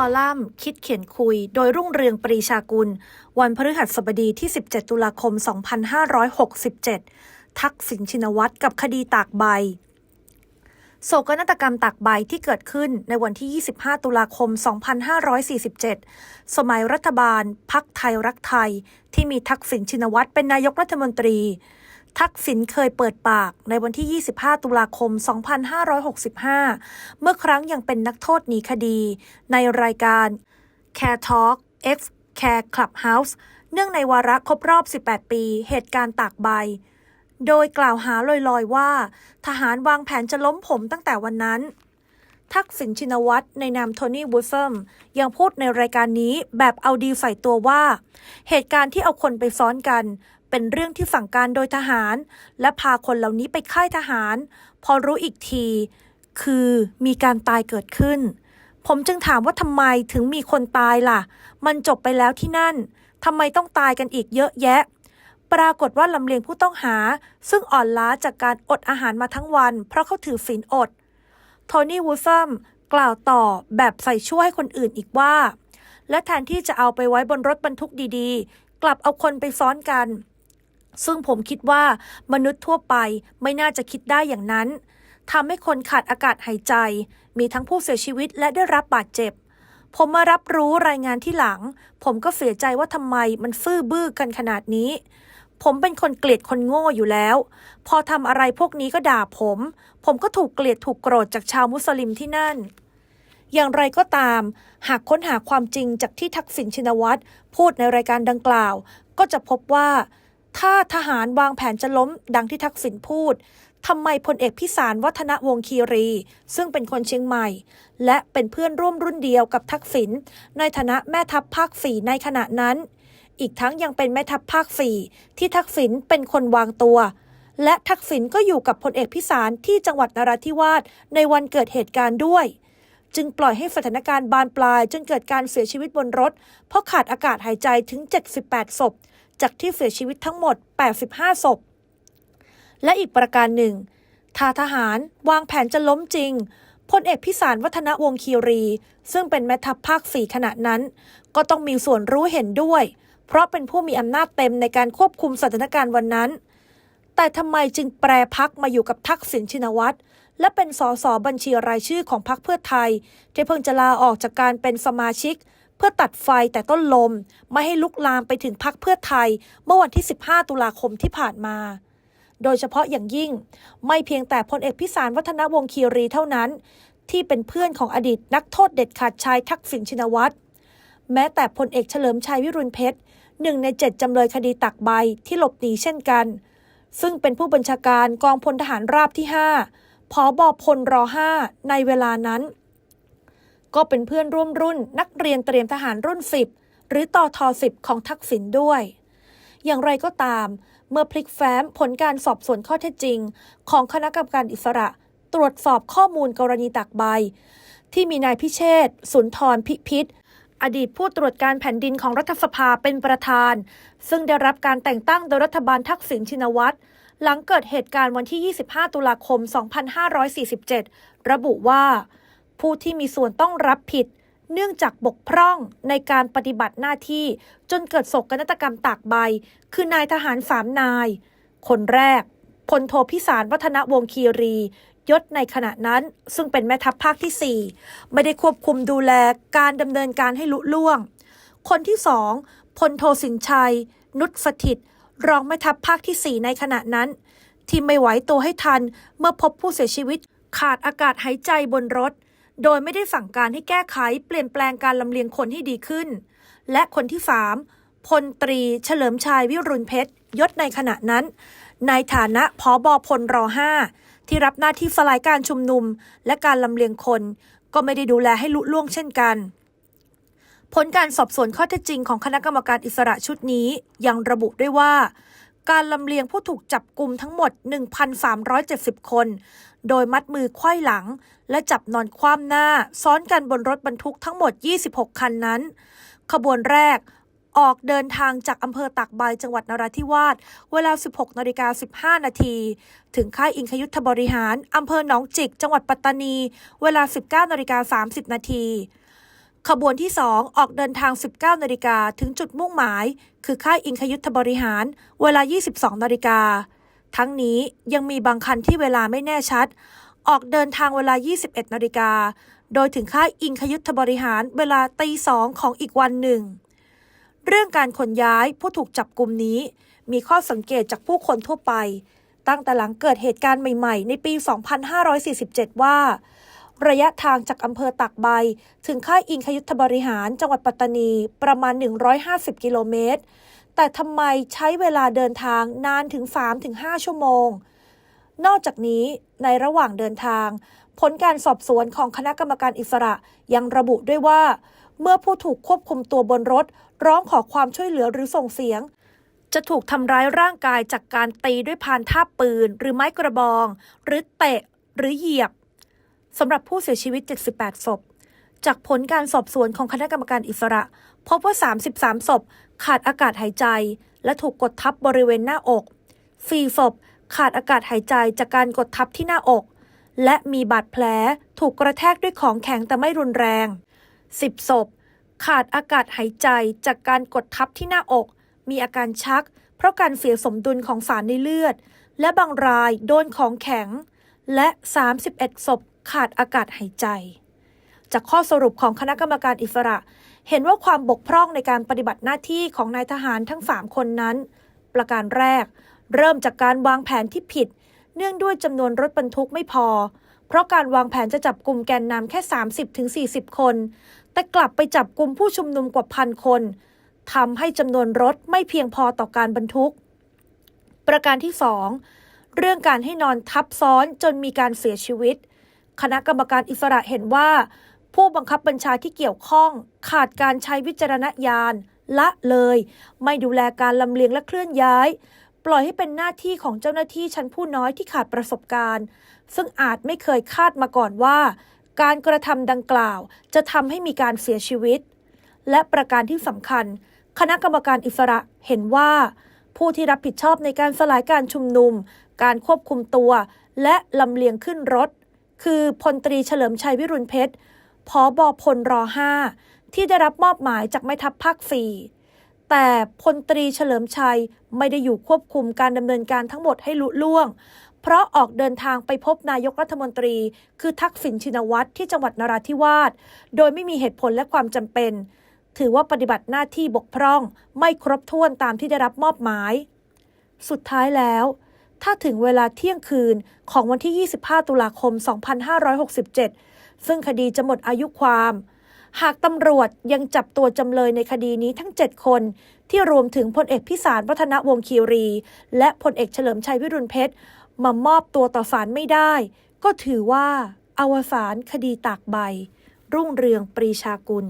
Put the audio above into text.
คอลัมน์ คิดเขียนคุย โดยรุ่งเรืองปรีชากุล วันพฤหัสบดีที่ 17 ตุลาคม 2567 ทักษิณชินวัตรกับคดีตากใบ โศกนาฏกรรมตากใบที่เกิดขึ้นในวันที่ 25 ตุลาคม 2547 สมัยรัฐบาล พักไทยรักไทย ที่มีทักษิณชินวัตรเป็นนายกรัฐมนตรี ทักษิณเคยเปิดปากในวันที่ 25 ตุลาคม 2565 เมื่อครั้งยังเป็นนักโทษหนีคดี ในรายการ Care Talk X Care Clubhouse เนื่องในวาระครบรอบ 18 ปี เหตุการณ์ตากใบ โดยกล่าวหาลอยๆ ว่า ทหารวางแผนจะล้มผมตั้งแต่วันนั้น ทักษิณชินวัตรในนามโทนี่วูซัมยังพูดในรายการนี้แบบเอาดีใส่ตัวว่า เหตุการณ์ที่เอาคนไปซ้อนกัน เป็นเรื่องที่สั่งการโดยทหาร และพาคนเหล่านี้ไปค่ายทหาร พอรู้อีกที คือมีการตายเกิดขึ้น ผมจึงถามว่าทำไมถึงมีคนตายล่ะ มันจบไปแล้วที่นั่นทำไมต้องตายกันอีกเยอะแยะ ปรากฏว่าลำเลียงผู้ต้องหา ซึ่งอ่อนล้าจากการอดอาหารมาทั้งวัน เพราะเขาถือศีลอด โทนี่วูซัมกล่าวต่อแบบใส่ช่วยให้คนอื่นอีกว่า และแทนที่จะเอาไปไว้บนรถบรรทุกดีๆ กลับเอาคนไปซ้อนกัน ซึ่งผมคิดว่ามนุษย์ทั่วไปไม่น่าจะคิดได้อย่างนั้นทำให้คนขาดอากาศหายใจ มีทั้งผู้เสียชีวิตและได้รับบาดเจ็บ ผมมารับรู้รายงานที่หลัง ผมก็เสียใจว่าทำไมมันฟื้อบื้อกันขนาดนี้ ผมเป็นคนเกลียดคนโง่อยู่แล้ว พอทำอะไรพวกนี้ก็ด่าผม ผมก็ถูกเกลียดถูกโกรธจากชาวมุสลิมที่นั่นอย่างไรก็ตาม หากค้นหาความจริงจากที่ทักษิณชินวัตรพูดในรายการดังกล่าว ก็จะพบว่า ถ้าทหารวางแผนจะล้มดังที่ทักษิณพูดทำไมพลเอกพิสารวัฒนวงคีรี ซึ่งเป็นคนเชียงใหม่ และเป็นเพื่อนร่วมรุ่นเดียวกับทักษิณในฐานะแม่ทัพภาคสี่ในขณะนั้น อีกทั้งยังเป็นแม่ทัพภาคสี่ที่ทักษิณเป็นคนวางตัว และทักษิณก็อยู่กับพลเอกพิสารที่จังหวัดนราธิวาสในวันเกิดเหตุการณ์ด้วย จึงปล่อยให้สถานการณ์บานปลาย จนเกิดการเสียชีวิตบนรถ เพราะขาดอากาศหายใจถึง 78 ศพ จากที่เสียชีวิตทั้งหมด 85 ศพ และอีกประการหนึ่ง ทาทหารวางแผนจะล้มจริงพลเอกพิสารวัฒนวงคีรี ซึ่งเป็นแม่ทัพภาคสี่ขณะนั้น ก็ต้องมีส่วนรู้เห็นด้วย เพราะเป็นผู้มีอำนาจเต็มในการควบคุมสถานการณ์วันนั้น แต่ทำไมจึงแปรพักมาอยู่กับทักษิณชินวัตร และเป็นสสบัญชีรายชื่อของพรรคเพื่อไทย ที่เพิ่งจะลาออกจากการเป็นสมาชิก เพื่อตัดไฟแต่ต้นลม ไม่ให้ลุกลามไปถึงพรรคเพื่อไทย เมื่อวันที่ 15 ตุลาคมที่ผ่านมา โดยเฉพาะอย่างยิ่ง ไม่เพียงแต่พลเอกพิสารวัฒนวงศ์คีรีเท่านั้น ที่เป็นเพื่อนของอดีตนักโทษเด็ดขาดชายทักษิณชินวัตรแม้แต่พลเอกเฉลิมชัยวิรุณเพชรหนึ่งในเจ็ดจำเลยคดีตักใบที่หลบหนีเช่นกัน ซึ่งเป็นผู้บัญชาการกองพลทหารราบที่ 5 พอบอพลร5ในเวลานั้น ก็เป็นเพื่อนร่วมรุ่นนักเรียนเตรียมทหารรุ่น 10 หรือต่อทอ10 ของทักษิณด้วย อย่างไรก็ตาม เมื่อพลิกแฟ้มผลการสอบสวนข้อเท็จจริง ของคณะกรรมการอิสระตรวจสอบข้อมูลกรณีตักใบ ที่มีนายพิเชษสุนทรพิพิธอดีตผู้ตรวจการแผ่นดินของรัฐสภาเป็นประธาน ซึ่งได้รับการแต่งตั้งโดยรัฐบาลทักษิณชินวัตร หลังเกิดเหตุการณ์วันที่ 25 ตุลาคม 2547 ระบุว่า ผู้ที่มีส่วนต้องรับผิด เนื่องจากบกพร่องในการปฏิบัติหน้าที่ จนเกิดโศกนาฏกรรมตากใบ คือนายทหารสามนาย คนแรกพลโทพิสารวัฒนวงคีรียศในขณะนั้นซึ่งเป็นแม่ทัพภาคที่ 4 ไม่ได้ควบคุมดูแลการดำเนินการให้ลุล่วง คนที่สองพลโทสินชัย นุชสถิต รองแม่ทัพภาคที่ 4 ในขณะนั้น ที่ไม่ไหวตัวให้ทันเมื่อพบผู้เสียชีวิต ขาดอากาศหายใจบนรถ โดยไม่ได้สั่งการให้แก้ไขเปลี่ยนแปลงการลำเลียงคนให้ดีขึ้น และคนที่สามพลตรีเฉลิมชัยวิรุณเพชรยศในขณะนั้น ในฐานะพอบอพลร5ที่รับหน้าที่สลายการชุมนุม และการลำเลียงคน ก็ไม่ได้ดูแลให้ลุล่วงเช่นกัน ผลการสอบสวนข้อเท็จจริงของคณะกรรมการอิสระชุดนี้ยังระบุด้วยว่า การลำเลียงผู้ถูกจับกลุ่มทั้งหมด 1,370 คน โดยมัดมือไขว้หลัง และจับนอนคว่ำหน้า ซ้อนกันบนรถบรรทุกทั้งหมด 26 คันนั้น ขบวนแรกออกเดินทางจากอำเภอตากใบจังหวัดนราธิวาสเวลา 16นาฬิกา15 นาที ถึงค่ายอิงคยุทธบริหาร อำเภอหนองจิก จังหวัดปัตตานี เวลา 19นาฬิกา30 นาที ขบวนที่ 2 ออกเดินทาง 19 นาฬิกาถึงจุดมุ่งหมาย คือค่ายอิงคยุทธบริหาร เวลา 22 นาฬิกา ทั้งนี้ยังมีบางคันที่เวลาไม่แน่ชัด ออกเดินทางเวลา 21 นาฬิกา โดยถึงค่ายอิงคยุทธบริหารเวลาตีสองของอีกวันหนึ่ง เรื่องการขนย้ายผู้ถูกจับกลุ่มนี้ มีข้อสังเกตจากผู้คนทั่วไป ตั้งแต่หลังเกิดเหตุการณ์ใหม่ ๆ ในปี 2547 ว่า ระยะทางจากอำเภอตากใบ ถึงค่ายอิงคยุทธบริหารจังหวัดปัตตานีประมาณ 150 กิโลเมตร แต่ทำไมใช้เวลาเดินทางนานถึง 3-5 ชั่วโมง นอกจากนี้ในระหว่างเดินทาง ผลการสอบสวนของคณะกรรมการอิสระยังระบุด้วยว่า เมื่อผู้ถูกควบคุมตัวบนรถ ร้องขอความช่วยเหลือหรือส่งเสียงจะถูกทำร้ายร่างกายจากการตีด้วยพานท่าปืน หรือไม้กระบอง หรือเตะ หรือเหยียบ สำหรับผู้เสียชีวิต 78 ศพ จากผลการสอบสวนของคณะกรรมการอิสระ พบว่า 33 ศพ ขาดอากาศหายใจ และถูกกดทับบริเวณหน้าอก 4 ศพ ขาดอากาศหายใจจากการกดทับที่หน้าอก และมีบาดแผลถูกกระแทกด้วยของแข็งแต่ไม่รุนแรง 10 ศพ ขาดอากาศหายใจจากการกดทับที่หน้าอก มีอาการชัก เพราะการเสียสมดุลของสารในเลือด และบางรายโดนของแข็ง และ 31 ศพ ขาดอากาศหายใจ จากข้อสรุปของคณะกรรมการอิสระ เห็นว่าความบกพร่องในการปฏิบัติหน้าที่ของนายทหารทั้ง 3 คนนั้น ประการแรก เริ่มจากการวางแผนที่ผิด เนื่องด้วยจำนวนรถบรรทุกไม่พอ เพราะการวางแผนจะจับกลุ่มแกนนำแค่ 30-40 คน แต่กลับไปจับกลุ่มผู้ชุมนุมกว่าพันคนทำให้จำนวนรถไม่เพียงพอต่อการบรรทุก ประการที่ 2 เรื่องการให้นอนทับซ้อนจนมีการเสียชีวิต คณะกรรมการอิสระเห็นว่า ผู้บังคับบัญชาที่เกี่ยวข้อง ขาดการใช้วิจารณญาณ ละเลย ไม่ดูแลการลำเลียงและเคลื่อนย้าย ปล่อยให้เป็นหน้าที่ของเจ้าหน้าที่ชั้นผู้น้อยที่ขาดประสบการณ์ ซึ่งอาจไม่เคยคาดมาก่อนว่า การกระทำดังกล่าว จะทำให้มีการเสียชีวิต และประการที่สำคัญ คณะกรรมการอิสระเห็นว่า ผู้ที่รับผิดชอบในการสลายการชุมนุม การควบคุมตัว และลำเลียงขึ้นรถ คือพลตรีเฉลิมชัยวิรุณเพชรผอบอพลรอ5ที่ได้รับมอบหมายจากแม่ทัพภาค4แต่พลตรีเฉลิมชัยไม่ได้อยู่ควบคุมการดำเนินการทั้งหมดให้ลุล่วง เพราะออกเดินทางไปพบนายกรัฐมนตรี คือทักษิณชินวัตรที่จังหวัดนราธิวาส โดยไม่มีเหตุผลและความจำเป็น ถือว่าปฏิบัติหน้าที่บกพร่อง ไม่ครบถ้วนตามที่ได้รับมอบหมาย สุดท้ายแล้ว ถ้าถึงเวลาเที่ยงคืนของวันที่ 25 ตุลาคม 2567 ซึ่งคดีจะหมดอายุความ หากตำรวจยังจับตัวจำเลยในคดีนี้ทั้ง 7 คน ที่รวมถึงพลเอกพิสารวัฒนวงคีรี และพลเอกเฉลิมชัยวิรุณเพชร มามอบตัวต่อศาลไม่ได้ ก็ถือว่าอวสานคดีตากใบ รุ่งเรืองปรีชากุล